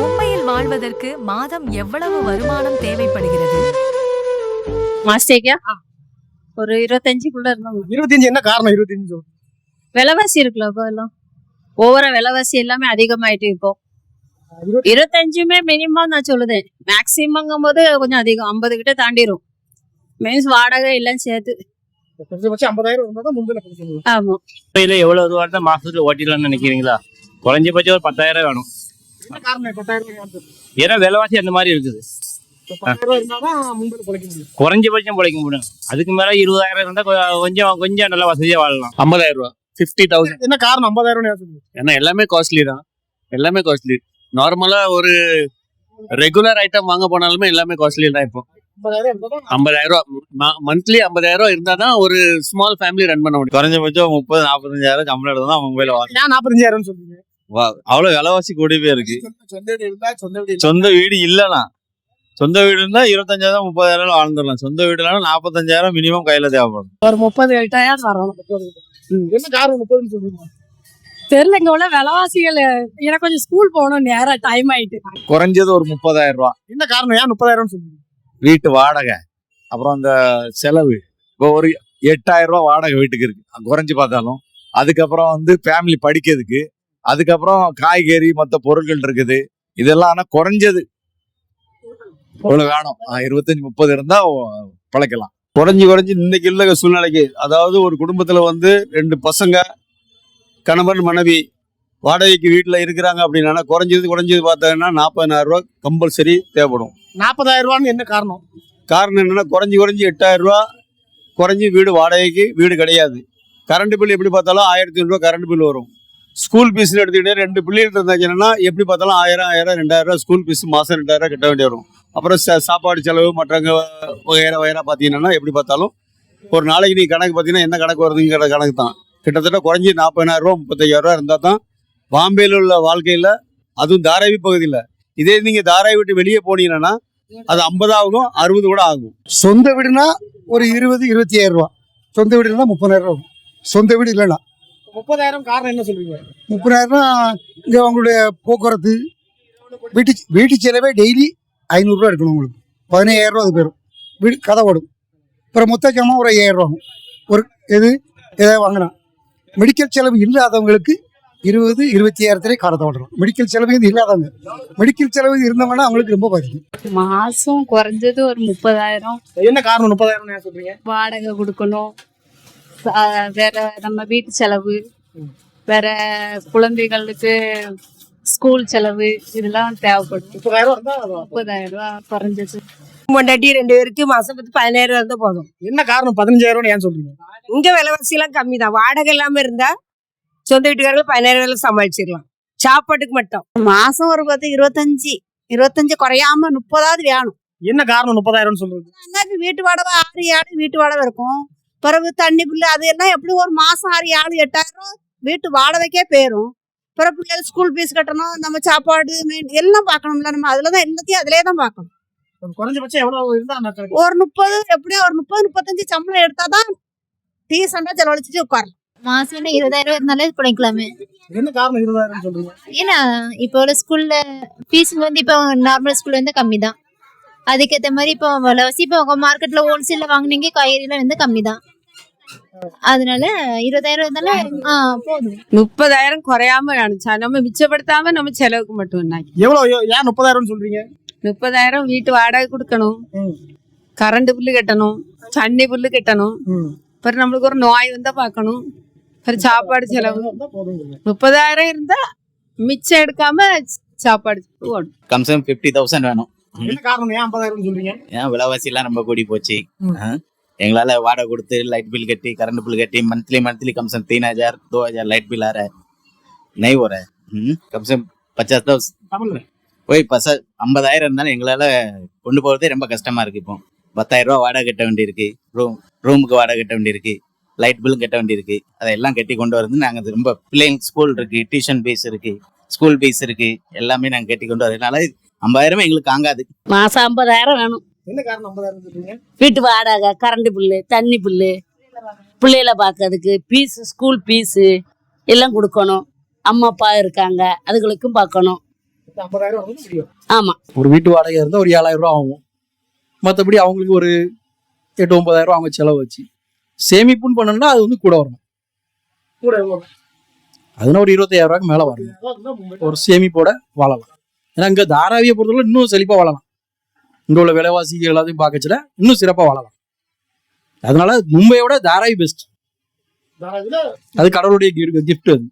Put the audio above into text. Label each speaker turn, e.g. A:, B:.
A: மும்பையில் வாழ்வதற்கு மாதம் எவ்வளவு வருமானம் தேவைப்படுகிறது?
B: மாஸ்டேக்கா? ஒரு இருபத்தஞ்சுக்குள்ள இருந்தோம்
C: இருபத்தஞ்சு என்ன காரணம் இருபத்தஞ்சு.
B: விலைவாசி இருக்குல்ல இப்போ எல்லாம்? ஒவ்வொரு விலைவாசி எல்லாமே அதிகமாயிட்டு இப்போ.
C: இருபத்தி-
B: இருபத்தஞ்சுமே மினிமம் நான் சொல்லுதேன். மேக்சிமங்கும் போது கொஞ்சம் அதிகம். ஐம்பது கிட்ட தாண்டிரும். மீன்ஸ் வாடகை எல்லாம் சேர்த்து. ஆமா.
D: எவ்வளவு மாசத்துல ஓட்டிடலாம்னு நினைக்கிறீங்களா? குறைஞ்சபட்சம் ஒரு பத்தாயிரம் வேணும். ஏன்னா விலைவாசி அந்த மாதிரி இருக்குது. குறைஞ்சபட்சம் பிழைக்க முடியும். அதுக்கு மேல இருபதாயிரம் இருந்தா கொஞ்சம் கொஞ்சம் நல்லா வசதியா வாழலாம்.
E: ஐம்பதாயிரம் ரூபா ஃபிஃப்டி தௌசண்ட்
C: என்ன காரணம்? ஐம்பதாயிரம் சொல்லுங்க
E: ஏன்னா எல்லாமே காஸ்ட்லி தான். எல்லாமே காஸ்ட்லி நார்மலா ஒரு ரெகுலர் ஐட்டம் வாங்க போனாலுமே எல்லாமே காஸ்ட்லி தான் இப்போ.
C: ஐம்பதாயிரம்
E: ரூபா மந்த்லி ஐம்பதாயிரம் ரூபா இருந்தா தான் ஒரு ஸ்மால் ஃபேமிலி ரன் பண்ண முடியும்.
F: குறைஞ்சபட்சம் முப்பது நாற்பத்தஞ்சாயிரம் எடுத்தா தான் மொபைல் வாங்க
C: நாற்பத்தஞ்சாயிரம் சொல்றீங்க?
F: அவ்வளவு விலைவாசி கூடி போயிருக்கு
C: சொந்த வீடு இருந்தா சொந்த வீடு இல்ல.
F: சொந்த வீடு இல்லனா சொந்த வீடு இருந்தா இருபத்தஞ்சாயிரம் முப்பதாயிரம் வாழ்ந்துடலாம். சொந்த வீடு இல்லைன்னா நாற்பத்தஞ்சாயிரம் மினிமம் கையில தேவைப்படும்.
G: ஒரு முப்பது எட்டாயிரம் வரணும்
C: என்ன காரணம் முப்பதுன்னு சொல்றீங்க?
G: தெரியல இங்க உள்ள விலைவாசிகள் எனக்கு கொஞ்சம் ஸ்கூல் போகணும் நேரம் டைம் ஆயிட்டு.
F: குறைஞ்சது ஒரு முப்பதாயிரம் ரூபா.
C: என்ன காரணம்? ஏன் முப்பதாயிரம் சொல்றீங்க?
F: வீட்டு வாடகை அப்புறம் அந்த செலவு. இப்போ ஒரு எட்டாயிரம் ரூபா வாடகை வீட்டுக்கு இருக்கு. குறைஞ்சு பார்த்தாலும். அதுக்கப்புறம் வந்து ஃபேமிலி படிக்கிறதுக்கு அதுக்கப்புறம் காய்கறி மற்ற பொருட்கள் இருக்குது. இதெல்லாம் ஆனா குறைஞ்சது. இவ்வளவு வேணும் இருபத்தஞ்சு முப்பது இருந்தா ஓ- பிழைக்கலாம். குறைஞ்சு குறைஞ்சு இன்னைக்கு உள்ள சூழ்நிலைக்கு அதாவது ஒரு குடும்பத்துல வந்து ரெண்டு பசங்க கணவன் மனைவி வாடகைக்கு வீட்டுல இருக்கிறாங்க அப்படின்னா குறைஞ்சது குறைஞ்சது பார்த்தாங்கன்னா நாற்பதாயிரம் ரூபாய் கம்பல்சரி தேவைப்படும்.
C: நாற்பதாயிரம் ரூபான்னு என்ன காரணம்?
F: காரணம் என்னன்னா குறைஞ்சி குறைஞ்சி எட்டாயிரம் ரூபா குறைஞ்சி வீடு வாடகைக்கு வீடு கிடையாது. கரண்ட் பில் எப்படி பார்த்தாலும் ஆயிரத்தி ஐநூறுரூவா கரண்ட் பில் வரும். ஸ்கூல் ஃபீஸ்னு எடுத்துக்கிட்டே ரெண்டு பிள்ளைகள் இருந்தாச்சுன்னா எப்படி பார்த்தாலும் ஆயிரம் ஆயிரம் ரெண்டாயிரம் ரூபா ஸ்கூல் ஃபீஸ் மாதம் ரெண்டாயிரம் கட்ட வேண்டி வரும். அப்புறம் சாப்பாடு செலவு மற்றவங்க வகையற வகையறா பார்த்தீங்கன்னா எப்படி பார்த்தாலும் ஒரு நாளைக்கு நீ கணக்கு பார்த்தீங்கன்னா என்ன கணக்கு வருதுங்கிற கணக்கு தான். கிட்டத்தட்ட குறைஞ்சி நாற்பதாயிரம் ரூபா முப்பத்தையாயிரம் ரூபா இருந்தால் தான் பாம்பேயில் உள்ள வாழ்க்கையில் அதுவும் தாராவி பகுதியில் இதே நீங்கள் தாராவி விட்டு வெளியே போனீங்கன்னா அது ஐம்பதாகும் அறுபது கூட ஆகும்.
H: சொந்த வீடுனா ஒரு இருபது இருபத்தி ஆயிரம் ரூபா சொந்த வீடு இல்லைன்னா முப்பதாயிரம் ரூபா சொந்த வீடு இல்லைன்னா
C: முப்பதாயிரம் காரணம் என்ன சொல்றீங்க
H: முப்பதாயிரம்னா இங்கே அவங்களுடைய போக்குவரத்து வீட்டு வீட்டு செலவே டெய்லி ஐநூறுரூவா இருக்கணும் உங்களுக்கு. பதினையாயிரம் ரூபா அது போயிடும் வீடு கதை ஓடும். அப்புறம் மொத்த ஒரு ஐயாயிரம் ரூபா ஆகும். ஒரு எது? எதாவது வாங்கினா. மெடிக்கல் செலவு இல்லாதவங்களுக்கு இருபது இருபத்தி ஆயிரத்திலே காரத்தை ஓட்டலாம் மெடிக்கல் செலவு இது இல்லாதவங்க. மெடிக்கல் செலவு இருந்தவங்கன்னா அவங்களுக்கு ரொம்ப பாதிக்கும்.
B: மாசம் குறைஞ்சது ஒரு முப்பதாயிரம்.
C: என்ன காரணம் முப்பதாயிரம் சொல்றீங்க?
B: வாடகை கொடுக்கணும். வேற நம்ம வீட்டு செலவு வேற குழந்தைகளுக்கு ஸ்கூல் செலவு இதெல்லாம் தேவைப்படும்.
C: முப்பதாயிரம்
B: ரூபாய் குறைஞ்சது.
G: பொண்டாட்டி ரெண்டு பேருக்கு மாசம் பத்து பதினாயிரம் இருந்தா போதும்.
C: என்ன காரணம் பதினஞ்சாயிரம் ஏன் சொல்றீங்க?
G: இங்க விலைவாசி எல்லாம் கம்மி தான் வாடகை இல்லாம இருந்தா சொந்த வீட்டுக்காரங்க பதினாயிரம் வேலை சமாளிச்சிடலாம். சாப்பாட்டுக்கு மட்டும்.
B: மாசம் ஒரு பத்து இருபத்தஞ்சு இருபத்தஞ்சு குறையாம முப்பதாவது வேணும்.
C: என்ன காரணம் முப்பதாயிரம் சொல்றது?
B: வீட்டு வாடகை ஆறு ஏழு வீட்டு வாடகை இருக்கும். பிறகு தண்ணி பில்லு அது எல்லாம் எப்படி ஒரு மாசம் ஆறு ஏழு எட்டாயிரம் வீட்டு வாடகைக்கே போயிரும். பிறகு பிள்ளைகள் ஸ்கூல் ஃபீஸ் கட்டணும் நம்ம சாப்பாடு மீன் எல்லாம் பார்க்கணும்ல நம்ம. அதுல தான் எல்லாத்தையும் அதிலே தான் பார்க்கணும்.
C: குறைஞ்சபட்சம் எவ்வளவு இருந்தா அந்த கணக்கு?
B: ஒரு முப்பது எப்படியும் ஒரு முப்பது முப்பத்தஞ்சு சம்பளம் எடுத்தாதான் டீசெண்டா செலவழிச்சிட்டு உட்காரலாம்.
I: மாசம் இருபதாயிரம் இருந்தாலே பிழைக்கலாமே
C: என்ன காரணம் இருபதாயிரம் சொல்றீங்க?
I: ஏன்னா இப்போ உள்ள ஸ்கூல்ல ஃபீஸ் வந்து இப்போ நார்மல் ஸ்கூல்ல வந்து கம்மி தான் அதுக்கேற்ற மாதிரி இப்போ விலைவாசி இப்போ மார்க்கெட்ல ஹோல்சேல்ல வாங்குனீங்க காய்கறிலாம் வந்து கம்மி தான் அதனால இருபதாயிரம் இருந்தாலும் ஆ போதும்.
G: முப்பதாயிரம் குறையாம அனுப்பிச்சா நம்ம மிச்சப்படுத்தாம நம்ம செலவுக்கு மட்டும் என்ன
C: எவ்வளவு ஏன் முப்பதாயிரம் சொல்றீங்க?
G: முப்பதாயிரம் வீட்டு வாடகை கொடுக்கணும். கரண்ட் பில்லு கட்டணும் தண்ணி பில்லு கட்டணும்.
C: ம்.
G: அப்புறம் நம்மளுக்கு ஒரு நோய் வந்தா பார்க்கணும். அப்புறம் சாப்பாடு செலவு. முப்பதாயிரம் இருந்தா மிச்சம் எடுக்காம சாப்பாடு
J: கம்சம் ஃபிஃப்டி தௌசண்ட் வேணும்.
C: என்ன காரணம் ஏன் ஐம்பதாயிரம் சொல்றீங்க
J: ஏன் விலைவாசிலாம் ரொம்ப கூடி போச்சு
C: ம்.
J: ஆ? எங்களால வாடகை கொடுத்து லைட் பில் கட்டி கரண்ட் பில் கட்டி मंथली मंथली कम से कम तीन हजार दो हजार लाइट बिल आ रहा है नहीं हो रहा है हम्म? कम से कम पचास दस
C: தமிழ்ல
J: போய் பச ஐம்பதாயிரம் இருந்தாலும் எங்களால கொண்டு போகிறதே ரொம்ப கஷ்டமா இருக்கு இப்போ பத்தாயிரம் ரூபா வாடகை கட்ட வேண்டியிருக்கு ரூம் ரூமுக்கு வாடகை கட்ட வேண்டியிருக்கு லைட் பில்லும் கட்ட வேண்டியிருக்கு அதெல்லாம் கட்டி கொண்டு வரது நாங்கள் ரொம்ப பிள்ளைங்க ஸ்கூல் இருக்கு டியூஷன் ஃபீஸ் இருக்கு ஸ்கூல் ஃபீஸ் இருக்கு எல்லாமே நாங்கள் கட்டி கொண்டு வரதுனால ஐம்பதாயிரமே எங்களுக்கு தாங்காது.
B: மாசம் ஐம்பதாயிரம் வேணும்.
C: என்ன காரணம் ஐம்பதாயிரம் சொல்றீங்க?
B: வீட்டு வாடகை கரண்ட் பில்லு தண்ணி பில்லு பிள்ளைகளை பார்க்கறதுக்கு ஃபீஸ் ஸ்கூல் ஃபீஸு எல்லாம் கொடுக்கணும். அம்மா அப்பா இருக்காங்க அதுகளுக்கும் பார்க்கணும்.
C: இந்த ஐம்பதாயிரம் வந்து முடியும்
K: ஆமா.
L: ஒரு வீட்டு வாடகை இருந்தால் ஒரு ஏழாயிரம் ரூபா ஆகும். மற்றபடி அவங்களுக்கு ஒரு எட்டு ஒன்பதாயிரம் ரூபா அவங்க செலவு வச்சு. சேமிப்புன்னு பண்ணணும்னா அது வந்து கூட வரணும்.
C: கூட?
L: அதுனா ஒரு இருபத்தாயிரம் ரூபாய்க்கு மேலே வரணும். ஒரு சேமிப்போட வாழலாம். ஏன்னா இங்கே தாராவியை பொறுத்தவரை இன்னும் செழிப்பாக வாழலாம். இங்கே உள்ள விலைவாசி எல்லாத்தையும் பார்க்கச்சுல இன்னும் சிறப்பாக வாழலாம். அதனால மும்பையோட தாராவி பெஸ்ட் அது கடவுளுடைய கிஃப்ட் அது.